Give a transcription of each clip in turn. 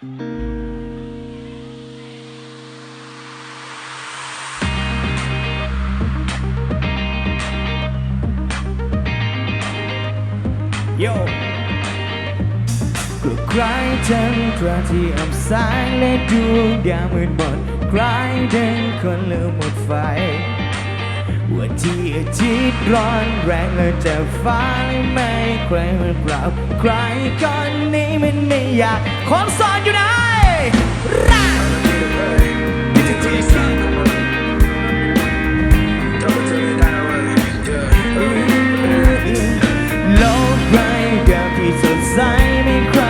โยก็ใครทั้งพระที่อับสายและดวงดามืดมดใครเดินคนลืมหมดไฟ ว่าที่อาทิตย์ร้อนแรงและจะฟ้าไม่ใครมันเลับใครก่อนนี้มันไม่อยากของสอนอยู่ไหนรักโลกไรแบบที่สดใสไม่ใคร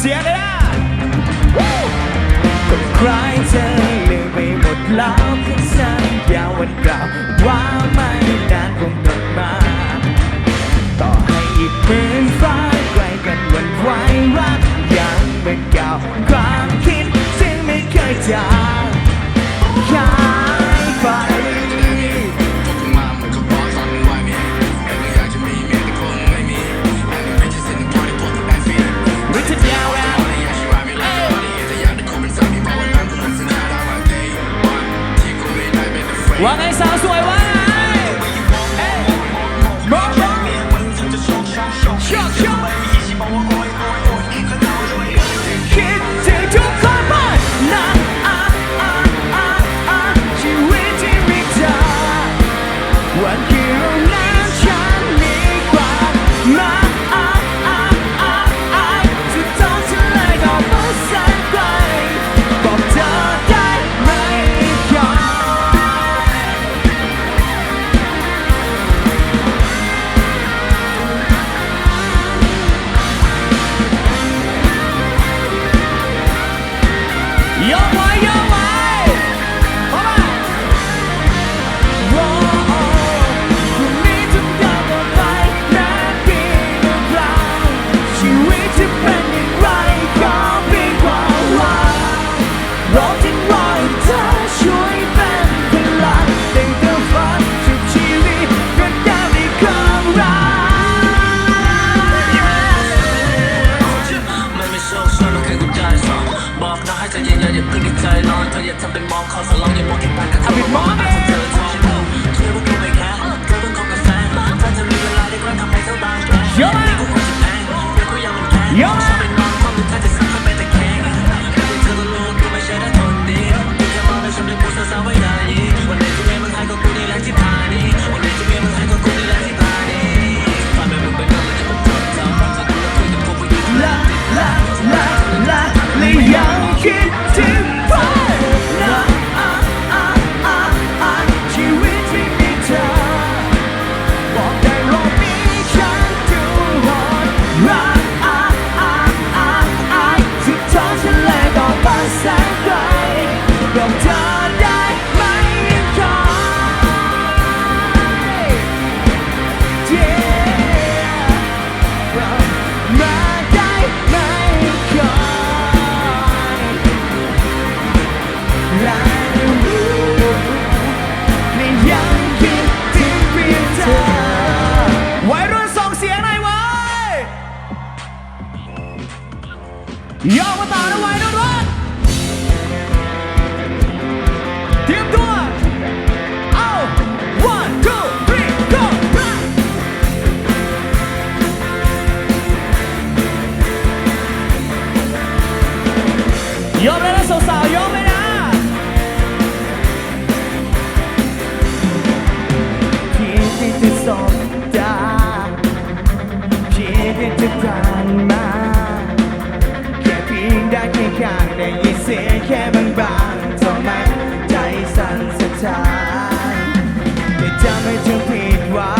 เสียงเลยนะก็ใครเธลืมไปหมดแล้วคืนสัญญาวันกล่าวว่าไม่นานคงกลับมา ต่อให้อีกหมื่นฟ้าไกลกันวันไวรักยังเหมืนเก่าความคิดซึ่งไม่เคยจาก ว่าไงสาวสวยวะ ยอมมาต่อนะไว้นะรถเตรียมตัว เอา one two three go ยอมเลยนะสาวๆยอมเลยนะพี่ที่จะสบตาเพี่ที่จะผ่านมา ข้างได้ยินเสียงแค่บางๆเท่านั้นใจสั่นสะท้านแต่จำให้เธอผิดหวั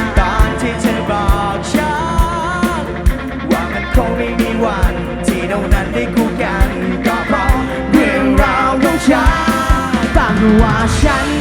งตอนที่เธอบอกฉันว่ามันคงไม่มีวัน ที่เรานั้นได้คู่กัน ก็เพราะเรื่องราวของฉันต่างว่าฉัน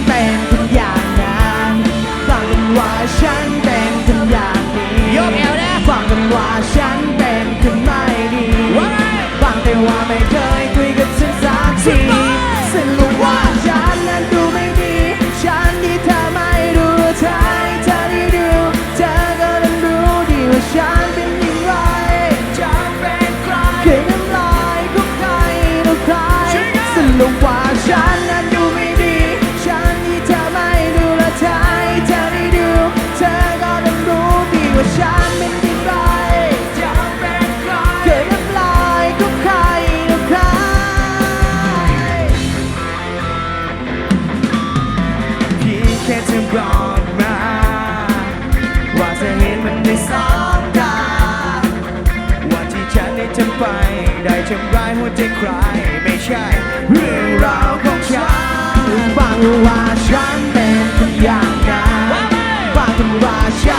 ทำร้ายหัวใจใคร ไม่ใช่ เรื่องราวของฉันฟังว่าฉันเป็นคนอย่างนั้นฟังว่าฉัน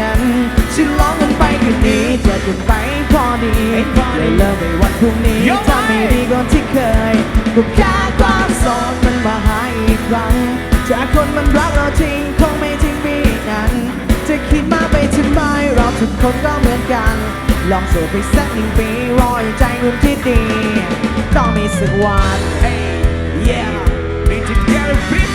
นั้นฉันร้องกันไปคืนนี้เจอกันไปพอดีเลยเลิกไปวันพรุ่งนี้ทำไม่ดีก่อนที่เคยกูฆ่าความโสดมันมาหาอีกครั้งจากคนมันรักเราจริงคงไม่ทิ้งปีนั้น จะคิดมาไปทำไมเราทุกคนก็เหมือนกัน ลองสูดไปสักหนึ่งปีรอให้ใจคุณที่ดี ต้องมีสักวัน Hey yeah Be together, beat, beat,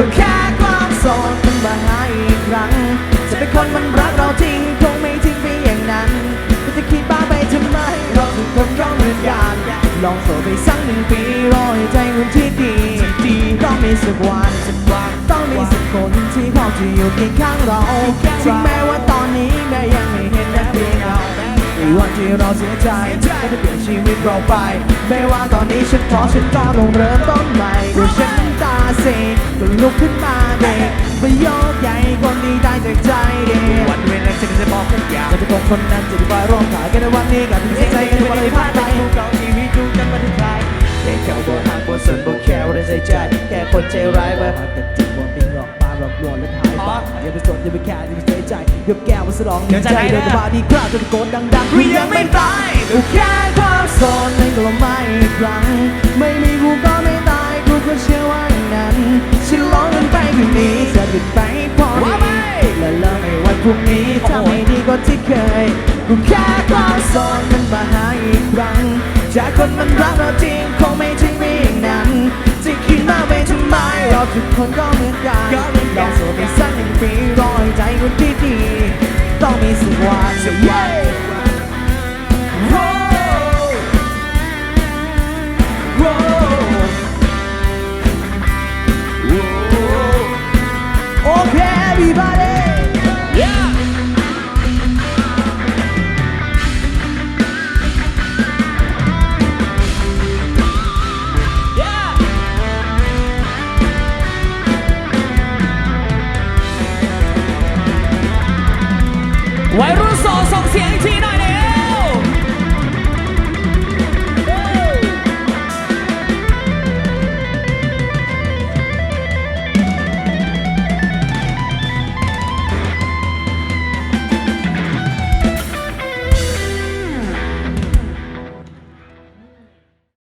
กูฆ่ความโสดมันมาหาอีกครั้ง จะเป็นคนมันรักเราจริงคงไม่ทิ้งไปอย่างนั้นกูจะคิดบ้าไปทำไมเราทุกคนก็เหมือนกันลองโสดไปสักหนึ่งปีรอให้ใจคุณที่ดีดีต้องมีสักวันสักวันต้องมีสักคนที่พร้อมจะอยู่เคียงข้างเราถึงแม้ว่าตอนนี้แม่ยังไม่เห็นแค่เพียงเราในวันที่เราเสียใจก็จะเปลี่ยนชีวิตเราไป ไม่ว่าตอนนี้ฉันท้อฉันก็ลงเริ่มต้นใหม่ ลุกขึ้นมาเด็กไม่ยกใหญ่คนดีได้จากใจเด็กวันเวลาจะจะบอกทุกอย่างจะเป็นคนนั้นจะได้ร่วมขายกันในวันนี้กับที่เสียใจกันในวันที่ผ่านไปดูเก่าทีวีดูกันมาทุกทายแค่เขาบอกหักบนส่วนบอกแค่ว่าได้ใส่ใจแค่คนใจร้ายไปหักกันจริงบนปิ้งหลอกมาหลอกลวงและหายไปอย่าไปสนอย่าไปแคร์อย่าไปใส่ใจยกแก้วมาสลองใจโดยจะพาดีกล้าจนโกนดังๆกูยังไม่ตายกูแค่ความโซนในกลมไม่ รุ่งนี้ทำให้ดีกว่าที่เคยกูแค่ความโซนมันมาหาอีกครั้งจากคนมันรักเราจริงคงไม่ทิ้งไปอย่างนั้นจะคิดมากไปทำไมเราทุกคนก็เหมือนกันลองโสดไปสักหนึ่งปีรอให้ใจคนที่ดีต้องมีสักวันจะ